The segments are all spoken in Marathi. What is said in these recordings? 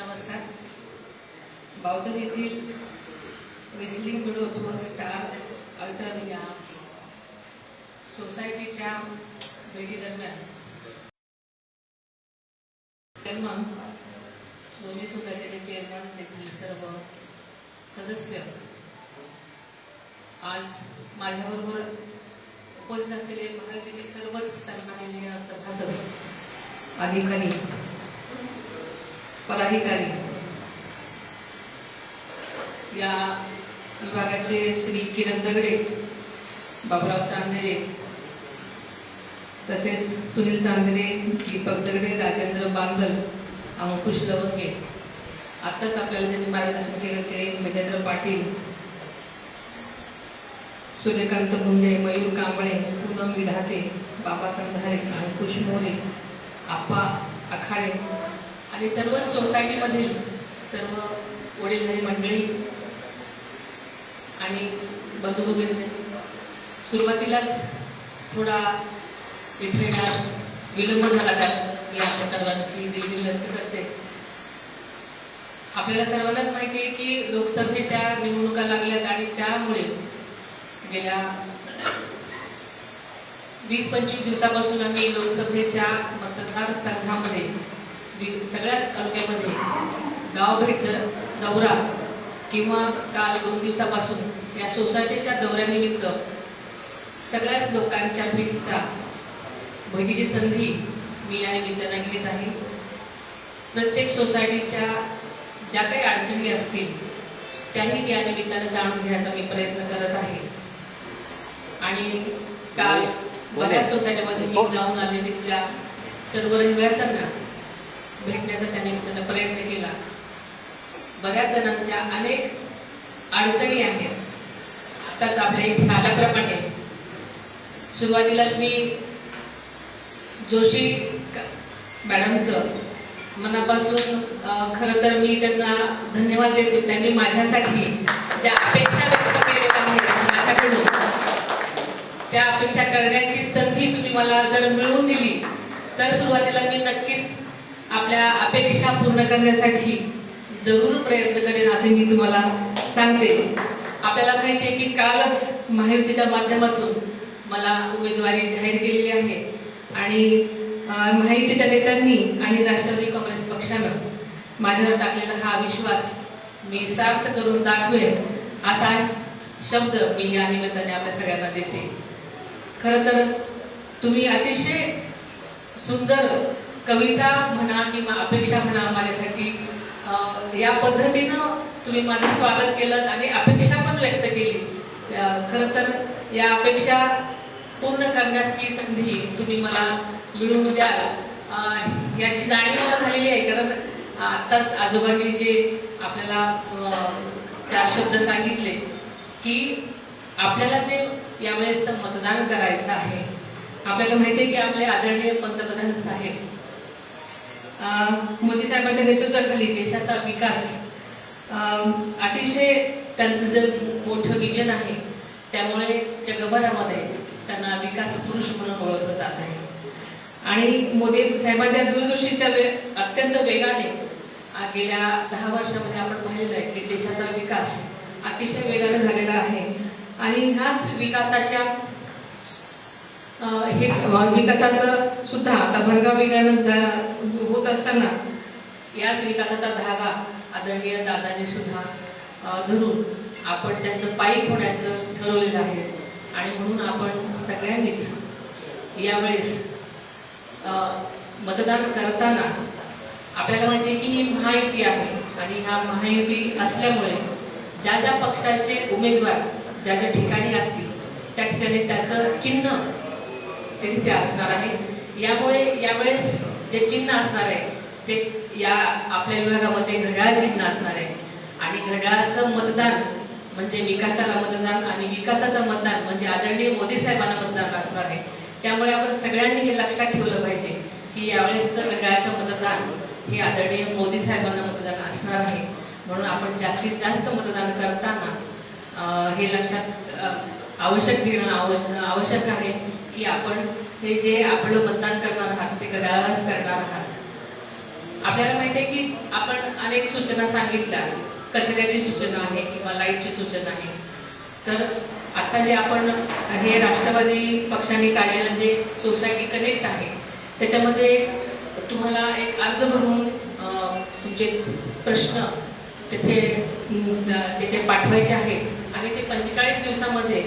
नमस्कार. बावतत येथील वेस्लिंग विडोज व स्टार अल्टर या सोसायटीच्या भेटीदरम्यान चेअरमन दोन्ही सोसायटीचे चेअरमन तेथील सर्व सदस्य आज माझ्याबरोबर उपस्थित असलेले महाराष्ट्रातील सर्वच सन्माननीय सभासद अधिकारी पदाधिकारी. या विभागाचे श्री किरण दगडे बाबुराव चांदेरे तसेच सुनील चांदेरे दीपक दगडे राजेंद्र बांदल अंकुश लवंगे. आत्ताच आपल्याला ज्यांनी मार्गदर्शन केलं ते गजेंद्र पाटील सूर्यकांत मुंडे मयूर कांबळे पूनम विधाते बाबा कंधारे अंकुश मोरे आप्पा आखाडे आणि सर्व सोसायटीमधील सर्व वडीलधारी मंडळी आणि बंधू वगैरे सुरुवातीलाच थोडा विथळण्यास विलंब झाला का मी आपल्या सर्वांची दिलगिरी व्यक्त करते. आपल्याला सर्वांनाच माहिती आहे की लोकसभेच्या निवडणुका लागल्यात आणि त्यामुळे गेल्या वीस पंचवीस दिवसापासून आम्ही लोकसभेच्या मतदारसंघामध्ये सगळ्याच तालुक्यामध्ये गाव भेट द- दौरा किंवा काल दोन दिवसापासून या सोसायटीच्या दौऱ्यानिमित्त सगळ्याच लोकांच्या भेटीचा भेटीची संधी मी या निमित्तानं घेत आहे. प्रत्येक सोसायटीच्या ज्या काही अडचणी असतील त्याही या निमित्तानं जाणून घेण्याचा मी प्रयत्न करत आहे. आणि काल बऱ्याच सोसायटीमध्ये मी जाऊन आले तिथल्या सर्व रहिवाशांना भेटण्याचा त्या निमित्तानं प्रयत्न केला. बऱ्याच जणांच्या अनेक अडचणी आहेत. आताच आपल्या इथे आल्याप्रमाणे सुरुवातीलाच मी जोशी मॅडमचं मनापासून खरं तर मी त्यांना धन्यवाद देते. त्यांनी माझ्यासाठी ज्या अपेक्षा व्यक्त केलेल्या आहेत माझ्याकडून त्या अपेक्षा करण्याची संधी तुम्ही मला जर मिळवून दिली तर सुरुवातीला मी नक्कीच आपल्या अपेक्षा पूर्ण करण्यासाठी जरूर प्रयत्न करेन असे मी तुम्हाला सांगते. आपल्याला माहिती आहे की कालच महायुतीच्या माध्यमातून मला उमेदवारी जाहीर केलेली आहे. आणि महायुतीच्या नेत्यांनी आणि राष्ट्रवादी काँग्रेस पक्षानं माझ्यावर टाकलेला हा विश्वास मी सार्थ करून दाखवेन असा शब्द मी या निमित्ताने आपल्या सगळ्यांना देते. खरं तर तुम्ही अतिशय सुंदर कविता म्हणा किंवा अपेक्षा म्हणा माझ्यासाठी या पद्धतीनं तुम्ही माझं स्वागत केलं आणि अपेक्षा पण व्यक्त केली. खरं तर या अपेक्षा पूर्ण करण्याची संधी तुम्ही मला मिळवून द्याल. याची जाणीव मला झालेली आहे. कारण आत्ताच आजोबांनी जे आपल्याला चार शब्द सांगितले की आपल्याला जे यावेळेस मतदान करायचं आहे आपल्याला माहिती आहे की आपले आदरणीय पंतप्रधान साहेब मोदी साहेबांच्या नेतृत्वाखाली देशाचा विकास अतिशय त्यांचं जे मोठं विजन आहे त्यामुळे जगभरामध्ये त्यांना विकास पुरुष म्हणून ओळखलं जात आहे. आणि मोदी साहेबांच्या दूरदृष्टीच्या वे अत्यंत वेगाने गेल्या दहा वर्षामध्ये आपण पाहिलेलं आहे की देशाचा विकास अतिशय वेगाने झालेला आहे. आणि ह्याच विकासाच्या हे विकासाचं सुद्धा आता भरगाव वेगानं जा- होत असताना याच विकासाचा धागा आदरणीय दादांनी सुद्धा धरून आपण त्यांचं पायी होण्याचं ठरवलेलं आहे. आणि म्हणून आपण सगळ्यांनीच यावेळेस मतदान करताना आपल्याला माहिती आहे की ही महायुती आहे. आणि ह्या महायुती असल्यामुळे ज्या ज्या पक्षाचे उमेदवार ज्या ज्या ठिकाणी असतील त्या ठिकाणी त्याचं चिन्ह ते तिथे असणार आहे. यामुळे यावेळेस जे चिन्ह असणार आहे ते या आपल्या विभागामध्ये घड्याळ चिन्ह असणार आहे. आणि घड्याळाचं मतदान म्हणजे विकासाला मतदान आणि विकासाचं मतदान म्हणजे आदरणीय मोदी साहेबांना मतदान असणार आहे. त्यामुळे आपण सगळ्यांनी हे लक्षात ठेवलं पाहिजे की यावेळेसचं घड्याळाचं मतदान हे आदरणीय मोदी साहेबांना मतदान असणार आहे. म्हणून आपण जास्तीत जास्त मतदान करताना हे लक्षात आवश्यक घेणं आवश्यक आवश्यक आहे. की आपण हे जे आपलं मतदान करणार आहात ते घड्याळालाच करणार आहात. आपल्याला माहिती आहे की आपण अनेक सूचना सांगितल्या. कचऱ्याची सूचना आहे किंवा लाईटची सूचना आहे. तर आता जे आपण हे राष्ट्रवादी पक्षाने काढलेलं जे सोसायटी कनेक्ट आहे त्याच्यामध्ये तुम्हाला एक अर्ज भरून जे तुमचे प्रश्न तिथे तिथे पाठवायचे आहेत आणि ते पंचेचाळीस दिवसामध्ये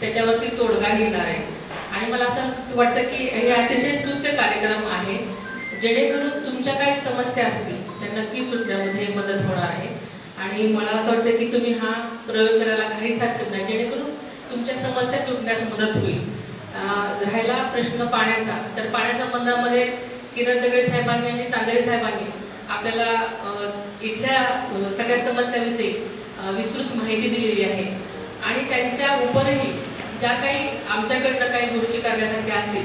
त्याच्यावरती तोडगा निघणार आहे. आणि मला असं वाटतं की हे अतिशय स्तुत्य कार्यक्रम आहे. जेणेकरून तुमच्या काही समस्या असतील त्या नक्की सुटण्यामध्ये मदत होणार आहे. आणि मला असं वाटतं की तुम्ही हा प्रयोग करायला काहीच हरकत नाही जेणेकरून तुमच्या समस्या सुटण्यास मदत होईल. राहिला प्रश्न पाण्याचा तर पाण्यासंबंधामध्ये किरण दगडे साहेबांनी आणि चांदरे साहेबांनी आपल्याला इथल्या सगळ्या समस्याविषयी विस्तृत माहिती दिलेली आहे. आणि त्यांच्या उपरही ज्या काही आमच्याकडनं काही गोष्टी करण्यासारख्या असतील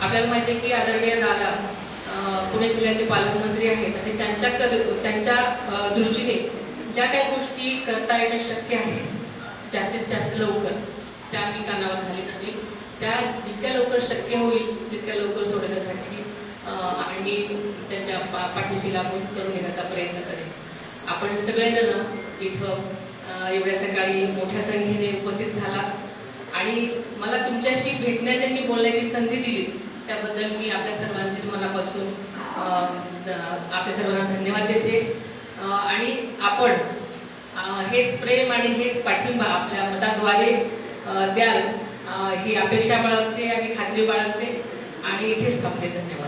आपल्याला माहिती आहे की आदरणीय दादा पुणे जिल्ह्याचे पालकमंत्री आहेत आणि त्यांच्या कर- त्यांच्या दृष्टीने ज्या काही गोष्टी करता येणं शक्य आहे जास्तीत जास्त लवकर त्या मी कानावर घालीत आणि त्या जितक्या लवकर शक्य होईल तितक्या लवकर सोडण्यासाठी आणि त्यांच्या पा- पाठीशी लागून करून घेण्याचा प्रयत्न करेन. आपण सगळेजण इथं एवढ्या सकाळी मोठ्या संख्येने उपस्थित झाला आणि मला तुमच्याशी भेटण्याची आणि बोलण्याची संधी दिली. त्याबद्दल मी आपल्या सर्वांची मनापासून द- आपल्या सर्वांना धन्यवाद देते. आणि आपण हेच प्रेम आणि हेच पाठिंबा आपल्या मताद्वारे द्याल. ही अपेक्षा बाळगते आणि खात्री बाळगते. आणि इथेच थांबते. धन्यवाद.